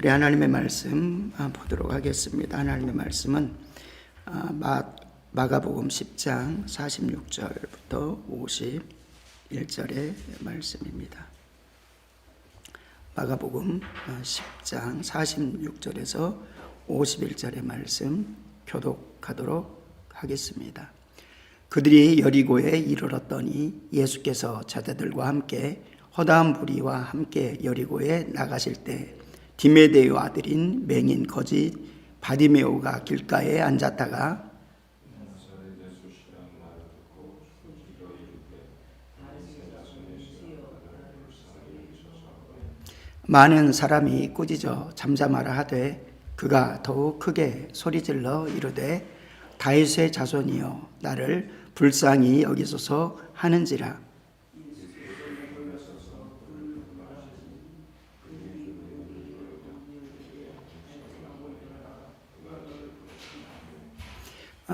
우리 하나님의 말씀 아, 보도록 하겠습니다. 하나님의 말씀은 아, 마, 마가복음 10장 46절부터 51절의 말씀입니다. 마가복음 10장 46절에서 51절의 말씀 교독하도록 하겠습니다. 그들이 여리고에 이르렀더니 예수께서 자대들과 함께 허다한 무리와 함께 여리고에 나가실 때 디메데오 아들인 맹인 거지 바디메오가 길가에 앉았다가 많은 사람이 꾸짖어 잠잠하라 하되 그가 더욱 크게 소리질러 이르되 다윗의 자손이여 나를 불쌍히 여기소서 하는지라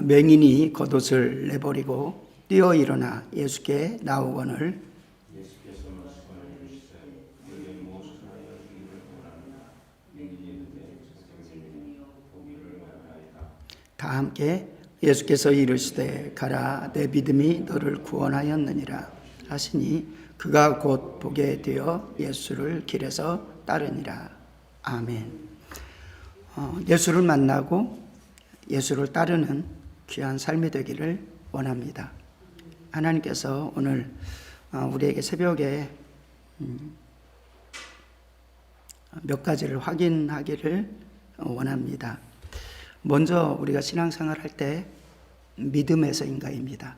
맹인이 겉옷을 내버리고 뛰어 일어나 예수께 나오거늘. 다. 함께 예수께서 이르시되 가라 내 믿음이 너를 구원하였느니라 하시니 그가 곧 보게 되어 예수를 길에서 따르니라. 아멘. 어, 예수를 만나고 예수를 따르는 귀한 삶이 되기를 원합니다. 하나님께서 오늘 어, 우리에게 새벽에 음, 몇 가지를 확인하기를 원합니다. 먼저 우리가 신앙생활 할 때 믿음에서인가입니다.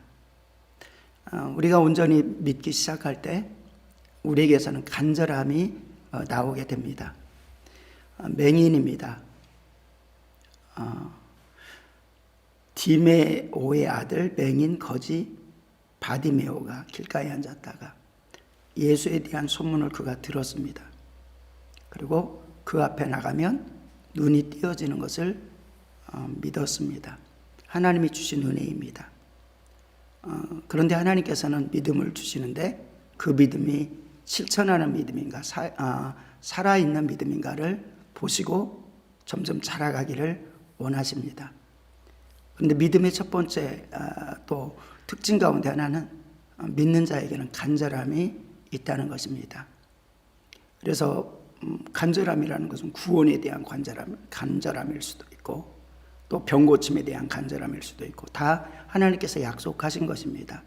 어, 우리가 온전히 믿기 시작할 때 우리에게서는 간절함이 어, 나오게 됩니다. 맹인입니다. 디메오의 아들 맹인 거지 바디메오가 길가에 앉았다가 예수에 대한 소문을 그가 들었습니다. 그리고 그 앞에 나가면 눈이 띄어지는 것을 어, 믿었습니다. 하나님이 주신 은혜입니다. 어, 그런데 하나님께서는 믿음을 주시는데 그 믿음이 실천하는 믿음인가, 사, 아, 살아있는 믿음인가를 보시고 점점 자라가기를 원하십니다. 그런데 믿음의 첫 번째 아, 또 특징 가운데 하나는 믿는 자에게는 간절함이 있다는 것입니다. 그래서 음, 간절함이라는 것은 구원에 대한 간절함, 간절함일 수도 있고 또 병고침에 대한 간절함일 수도 있고 다 하나님께서 약속하신 것입니다.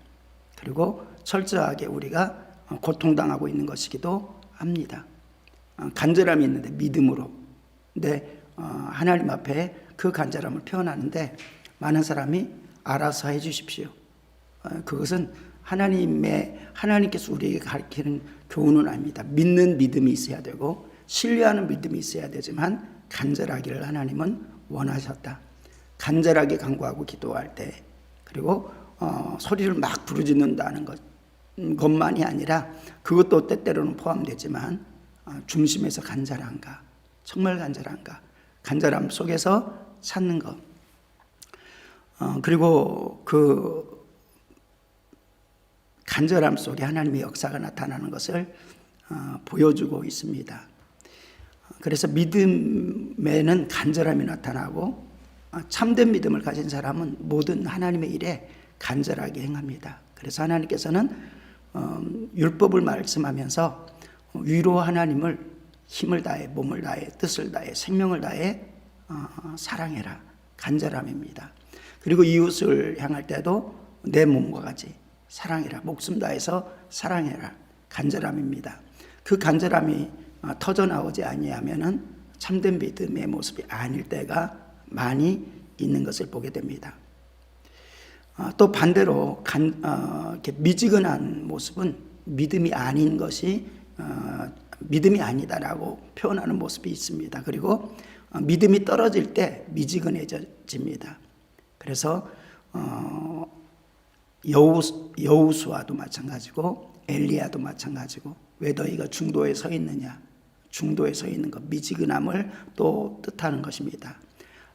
그리고 철저하게 우리가 고통당하고 있는 것이기도 합니다. 어, 간절함이 있는데 믿음으로. 근데 어, 하나님 앞에 그 간절함을 표현하는데 많은 사람이 알아서 해 주십시오. 어, 그것은 하나님의 하나님께서 우리에게 가르치는 교훈은 아닙니다. 믿는 믿음이 있어야 되고 신뢰하는 믿음이 있어야 되지만 간절하기를 하나님은 원하셨다. 간절하게 간구하고 기도할 때 그리고 어, 소리를 막 부르짖는다는 것 것만이 아니라 그것도 때때로는 포함되지만 어, 중심에서 간절한가 정말 간절한가 간절함 속에서 찾는 것 어, 그리고 그 간절함 속에 하나님의 역사가 나타나는 것을 어, 보여주고 있습니다. 그래서 믿음에는 간절함이 나타나고 어, 참된 믿음을 가진 사람은 모든 하나님의 일에 간절하게 행합니다. 그래서 하나님께서는 어, 율법을 말씀하면서 위로 하나님을 힘을 다해 몸을 다해 뜻을 다해 생명을 다해 어, 사랑해라 간절함입니다. 그리고 이웃을 향할 때도 내 몸과 같이 사랑해라 목숨 다해서 사랑해라 간절함입니다. 그 간절함이 터져 나오지 아니하면은 참된 믿음의 모습이 아닐 때가 많이 있는 것을 보게 됩니다. 어, 또 반대로 간, 어, 이렇게 미지근한 모습은 믿음이 아닌 것이 어, 믿음이 아니다라고 표현하는 모습이 있습니다. 그리고 어, 믿음이 떨어질 때 미지근해집니다. 그래서 어, 여우, 여우수와도 마찬가지고 엘리야도 마찬가지고 왜 너희가 중도에 서 있느냐 중도에 서 있는 것 미지근함을 또 뜻하는 것입니다.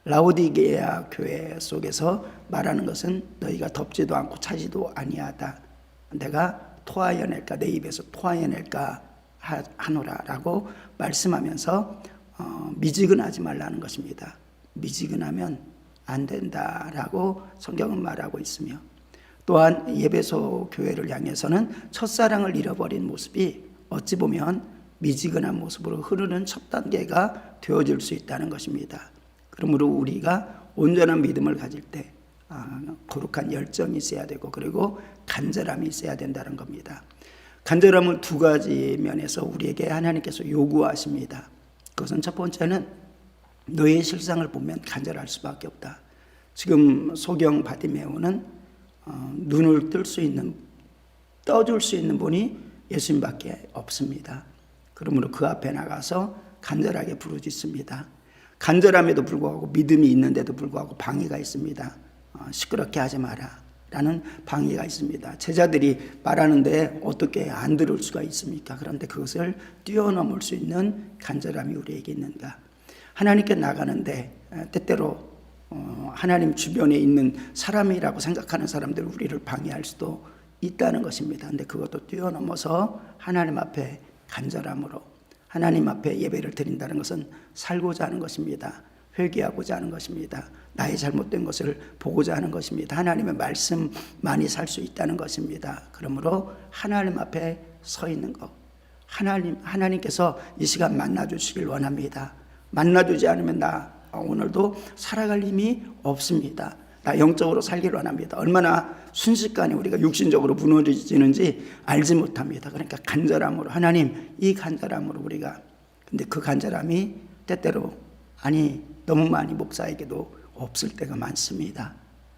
라오디게아 교회 속에서 말하는 것은 너희가 덥지도 않고 차지도 아니하다. 내가 토하여낼까 내 입에서 토하여낼까 하노라라고 말씀하면서 어, 미지근하지 말라는 것입니다. 미지근하면 안 된다라고 성경은 말하고 있으며 또한 예배소 교회를 향해서는 첫사랑을 잃어버린 모습이 어찌 보면 미지근한 모습으로 흐르는 첫 단계가 되어질 수 있다는 것입니다. 그러므로 우리가 온전한 믿음을 가질 때 아, 거룩한 열정이 있어야 되고 그리고 간절함이 있어야 된다는 겁니다. 간절함을 두 가지 면에서 우리에게 하나님께서 요구하십니다. 그것은 첫 번째는 너의 실상을 보면 간절할 수밖에 없다. 지금 소경 바디메오는 어, 눈을 뜰 수 있는 떠줄 수 있는 분이 예수님밖에 없습니다. 그러므로 그 앞에 나가서 간절하게 부르짖습니다. 간절함에도 불구하고 믿음이 있는데도 불구하고 방해가 있습니다. 어, 시끄럽게 하지 마라. 라는 방해가 있습니다. 제자들이 말하는데 어떻게 안 들을 수가 있습니까? 그런데 그것을 뛰어넘을 수 있는 간절함이 우리에게 있는가? 하나님께 나가는데 에, 때때로 어, 하나님 주변에 있는 사람이라고 생각하는 사람들 우리를 방해할 수도 있다는 것입니다. 근데 그것도 뛰어넘어서 하나님 앞에 간절함으로 하나님 앞에 예배를 드린다는 것은 살고자 하는 것입니다. 회개하고자 하는 것입니다. 나의 잘못된 것을 보고자 하는 것입니다. 하나님의 말씀만이 살 수 있다는 것입니다. 그러므로 하나님 앞에 서 있는 것. 하나님, 하나님께서 이 시간 만나주시길 원합니다. 만나주지 않으면 나 오늘도 살아갈 힘이 없습니다. 나 영적으로 살기를 원합니다. 얼마나 순식간에 우리가 육신적으로 무너지는지 알지 못합니다. 그러니까 간절함으로 하나님 이 간절함으로 우리가 근데 그 간절함이 때때로 아니 너무 많이 목사에게도 없을 때가 많습니다.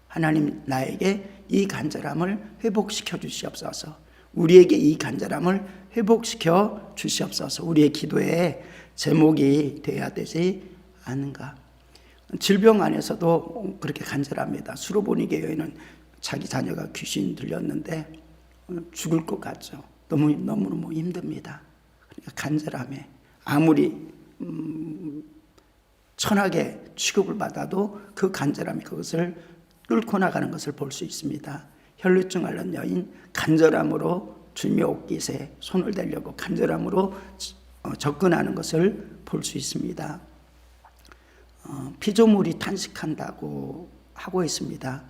하나님 나에게 이 간절함을 회복시켜 주시옵소서. 우리에게 이 간절함을 회복시켜 주시옵소서. 우리의 기도의 제목이 되어야 되지 않는가? 질병 안에서도 그렇게 간절합니다. 수로보니게 여인은 자기 자녀가 귀신 들렸는데 죽을 것 같죠. 너무 너무 너무 힘듭니다. 그러니까 간절함에 아무리 음, 천하게 취급을 받아도 그 간절함이 그것을 뚫고 나가는 것을 볼 수 있습니다. 혈루증 앓는 여인 간절함으로 주님의 옷깃에 손을 대려고 간절함으로 어, 접근하는 것을 볼 수 있습니다. 어, 피조물이 탄식한다고 하고 있습니다.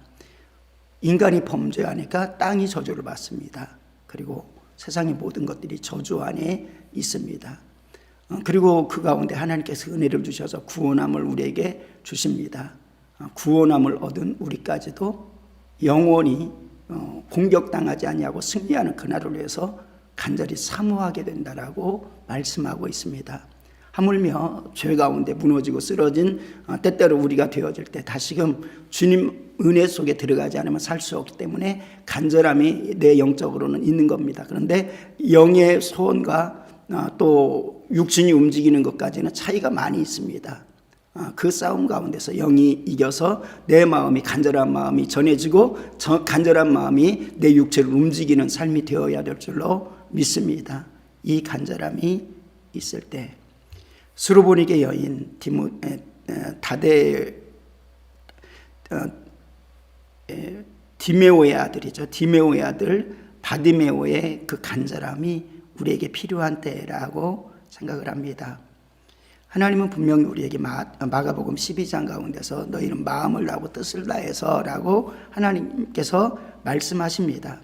인간이 범죄하니까 땅이 저주를 받습니다. 그리고 세상의 모든 것들이 저주 안에 있습니다. 어, 그리고 그 가운데 하나님께서 은혜를 주셔서 구원함을 우리에게 주십니다. 어, 구원함을 얻은 우리까지도 영원히 어, 공격당하지 아니하고 승리하는 그날을 위해서 간절히 사모하게 된다라고 말씀하고 있습니다. 하물며 죄 가운데 무너지고 쓰러진 때때로 우리가 되어질 때 다시금 주님 은혜 속에 들어가지 않으면 살 수 없기 때문에 간절함이 내 영적으로는 있는 겁니다. 그런데 영의 소원과 또 육신이 움직이는 것까지는 차이가 많이 있습니다. 그 싸움 가운데서 영이 이겨서 내 마음이 간절한 마음이 전해지고 간절한 마음이 내 육체를 움직이는 삶이 되어야 될 줄로 믿습니다. 이 간절함이 있을 때 스로보니게 여인 디모 다데 어, 에, 디메오의 아들이죠. 디메오의 아들 바디메오의 그 간절함이 우리에게 필요한 때라고 생각을 합니다. 하나님은 분명히 우리에게 마, 마가복음 12장 가운데서 너희는 마음을 다하고 뜻을 다해서라고 하나님께서 말씀하십니다.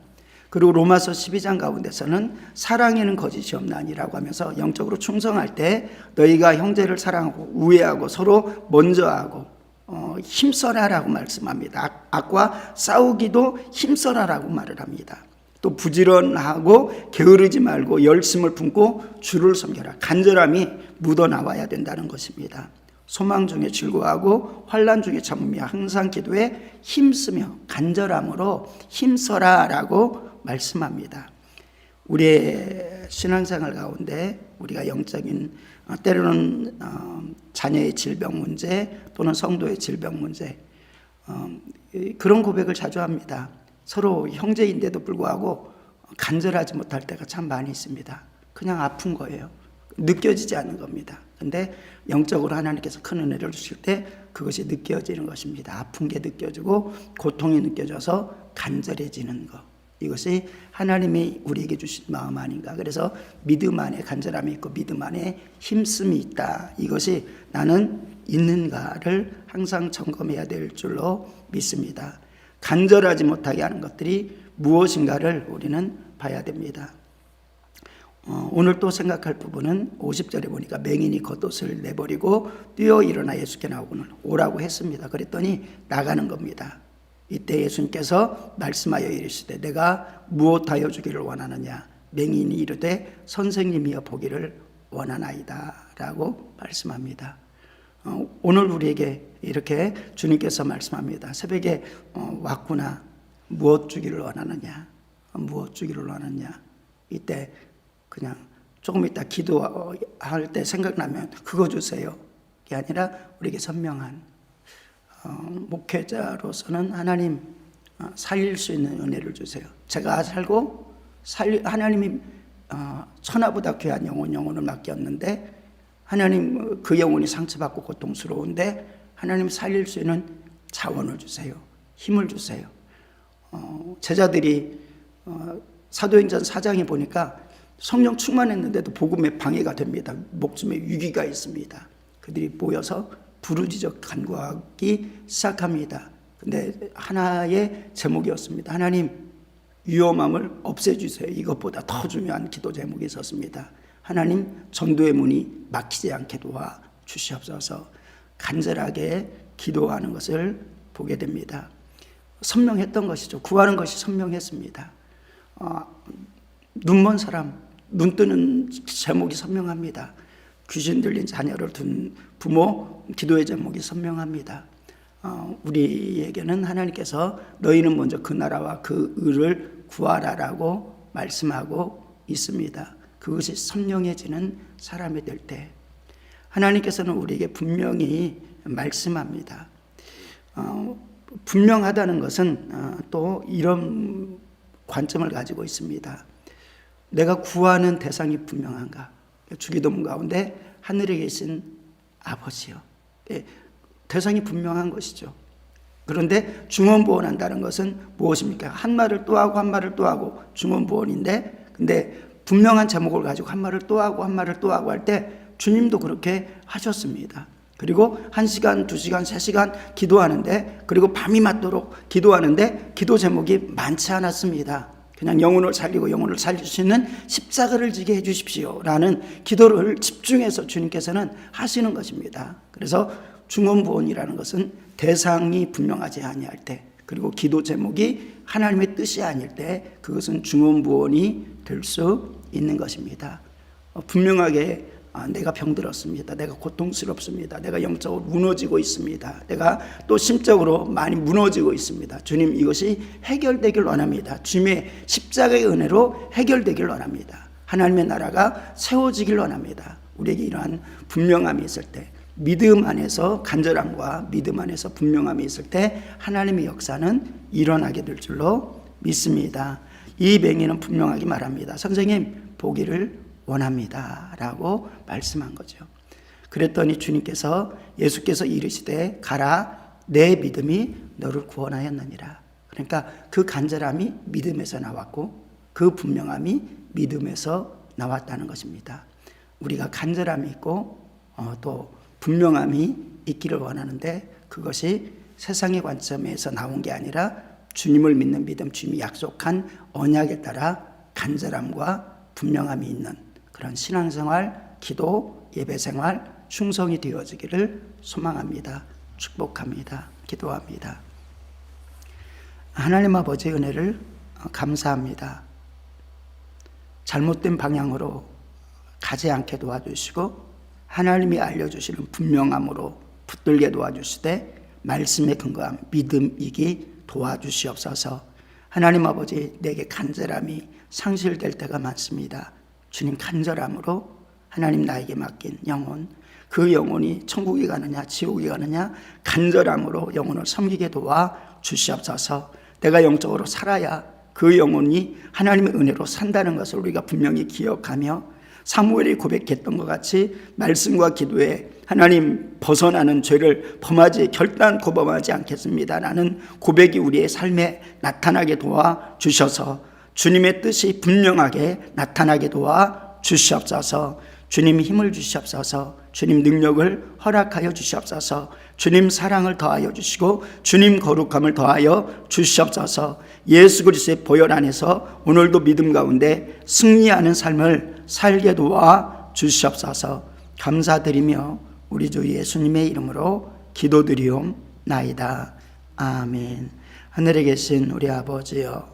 그리고 로마서 12장 가운데서는 사랑에는 거짓이 없나니라고 하면서 영적으로 충성할 때 너희가 형제를 사랑하고 우애하고 서로 먼저하고 어, 힘써라라고 말씀합니다. 악, 악과 싸우기도 힘써라라고 말을 합니다. 또 부지런하고 게으르지 말고 열심을 품고 주를 섬겨라. 간절함이 묻어 나와야 된다는 것입니다. 소망 중에 즐거워하고 환란 중에 참으며 항상 기도에 힘쓰며 간절함으로 힘써라라고 말씀합니다. 우리의 신앙생활 가운데 우리가 영적인 어, 때로는 어, 자녀의 질병 문제 또는 성도의 질병 문제 어, 그런 고백을 자주 합니다. 서로 형제인데도 불구하고 간절하지 못할 때가 참 많이 있습니다. 그냥 아픈 거예요. 느껴지지 않는 겁니다. 근데 영적으로 하나님께서 큰 은혜를 주실 때 그것이 느껴지는 것입니다. 아픈 게 느껴지고 고통이 느껴져서 간절해지는 것. 이것이 하나님이 우리에게 주신 마음 아닌가. 그래서 믿음 안에 간절함이 있고 믿음 안에 힘씀이 있다. 이것이 나는 있는가를 항상 점검해야 될 줄로 믿습니다. 간절하지 못하게 하는 것들이 무엇인가를 우리는 봐야 됩니다. 어, 오늘 또 생각할 부분은 50절에 보니까 맹인이 겉옷을 내버리고 뛰어 일어나 예수께 나오고는 오라고 했습니다. 그랬더니 나가는 겁니다. 이때 예수님께서 말씀하여 이르시되 내가 무엇하여 주기를 원하느냐 맹인이 이르되 선생님이여 보기를 원하나이다 라고 말씀합니다. 어, 오늘 우리에게 이렇게 주님께서 말씀합니다. 새벽에 어, 왔구나 무엇 주기를 원하느냐 어, 무엇 주기를 원하느냐 이때 그냥 조금 이따 기도할 때 생각나면 그거 주세요. 게 아니라 우리에게 선명한 어, 목회자로서는 하나님 어, 살릴 수 있는 은혜를 주세요. 제가 살고 살 하나님이 어, 천하보다 귀한 영혼 영혼을 맡겼는데 하나님 그 영혼이 상처받고 고통스러운데 하나님 살릴 수 있는 자원을 주세요. 힘을 주세요. 어, 제자들이 어, 사도행전 4장에 보니까 성령 충만했는데도 복음에 방해가 됩니다. 목숨에 위기가 있습니다. 그들이 모여서 부르짖어 간구하기 시작합니다. 근데 하나의 제목이었습니다. 하나님 위험함을 없애주세요. 이것보다 더 중요한 기도 제목이 있었습니다. 하나님 전도의 문이 막히지 않게 도와 주시옵소서. 간절하게 기도하는 것을 보게 됩니다. 선명했던 것이죠. 구하는 것이 선명했습니다. 어, 눈먼 사람, 눈 뜨는 제목이 선명합니다. 귀신 들린 자녀를 둔 부모 기도의 제목이 선명합니다. 어, 우리에게는 하나님께서 너희는 먼저 그 나라와 그 의를 구하라라고 말씀하고 있습니다. 그것이 선명해지는 사람이 될 때, 하나님께서는 우리에게 분명히 말씀합니다. 어, 분명하다는 것은 어, 또 이런 관점을 가지고 있습니다. 내가 구하는 대상이 분명한가? 주기도문 가운데 하늘에 계신 아버지요. 예, 대상이 분명한 것이죠. 그런데 중원부원한다는 것은 무엇입니까? 한 말을 또 하고 한 말을 또 하고 중원부원인데 근데 분명한 제목을 가지고 한 말을 또 하고 한 말을 또 하고 할 때 주님도 그렇게 하셨습니다. 그리고 한 시간, 두 시간, 세 시간 기도하는데 그리고 밤이 맞도록 기도하는데 기도 제목이 많지 않았습니다. 그냥 영혼을 살리고 영혼을 살릴 수 있는 십자가를 지게 해주십시오. 라는 기도를 집중해서 주님께서는 하시는 것입니다. 그래서 중원부원이라는 것은 대상이 분명하지 아니할 때, 그리고 기도 제목이 하나님의 뜻이 아닐 때, 그것은 중원부원이 될 수 있는 것입니다. 어, 분명하게 아, 내가 병들었습니다. 내가 고통스럽습니다. 내가 영적으로 무너지고 있습니다. 내가 또 심적으로 많이 무너지고 있습니다. 주님 이것이 해결되길 원합니다. 주님의 십자가의 은혜로 해결되길 원합니다. 하나님의 나라가 세워지길 원합니다. 우리에게 이러한 분명함이 있을 때 믿음 안에서 간절함과 믿음 안에서 분명함이 있을 때 하나님의 역사는 일어나게 될 줄로 믿습니다. 이 맹인은 분명하게 말합니다. 선생님 보기를 원합니다. 라고 말씀한 거죠. 그랬더니 주님께서 예수께서 이르시되 가라 내 믿음이 너를 구원하였느니라. 그러니까 그 간절함이 믿음에서 나왔고 그 분명함이 믿음에서 나왔다는 것입니다. 우리가 간절함이 있고 어, 또 분명함이 있기를 원하는데 그것이 세상의 관점에서 나온 게 아니라 주님을 믿는 믿음, 주님이 약속한 언약에 따라 간절함과 분명함이 있는 그런 신앙생활, 기도, 예배생활, 충성이 되어지기를 소망합니다. 축복합니다. 기도합니다. 하나님 아버지의 은혜를 감사합니다. 잘못된 방향으로 가지 않게 도와주시고 하나님이 알려주시는 분명함으로 붙들게 도와주시되 말씀에 근거한 믿음이기 도와주시옵소서 하나님 아버지 내게 간절함이 상실될 때가 많습니다. 주님 간절함으로 하나님 나에게 맡긴 영혼 그 영혼이 천국에 가느냐 지옥에 가느냐 간절함으로 영혼을 섬기게 도와 주시옵소서. 내가 영적으로 살아야 그 영혼이 하나님의 은혜로 산다는 것을 우리가 분명히 기억하며 사무엘이 고백했던 것 같이 말씀과 기도에 하나님 벗어나는 죄를 범하지 결단 고범하지 않겠습니다라는 고백이 우리의 삶에 나타나게 도와 주셔서 주님의 뜻이 분명하게 나타나게 도와 주시옵소서. 주님 힘을 주시옵소서. 주님 능력을 허락하여 주시옵소서. 주님 사랑을 더하여 주시고 주님 거룩함을 더하여 주시옵소서. 예수 그리스도의 보혈 안에서 오늘도 믿음 가운데 승리하는 삶을 살게 도와 주시옵소서. 감사드리며 우리 주 예수님의 이름으로 기도드리옵나이다. 아멘. 하늘에 계신 우리 아버지여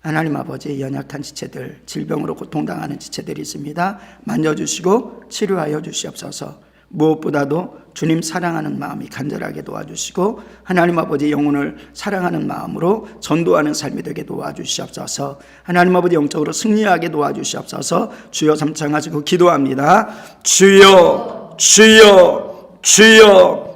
하나님 아버지 연약한 지체들, 질병으로 고통당하는 지체들이 있습니다. 만져주시고 치료하여 주시옵소서. 무엇보다도 주님 사랑하는 마음이 간절하게 도와주시고 하나님 아버지 영혼을 사랑하는 마음으로 전도하는 삶이 되게 도와주시옵소서. 하나님 아버지 영적으로 승리하게 도와주시옵소서. 주여 삼창하시고 기도합니다. 주여, 주여, 주여.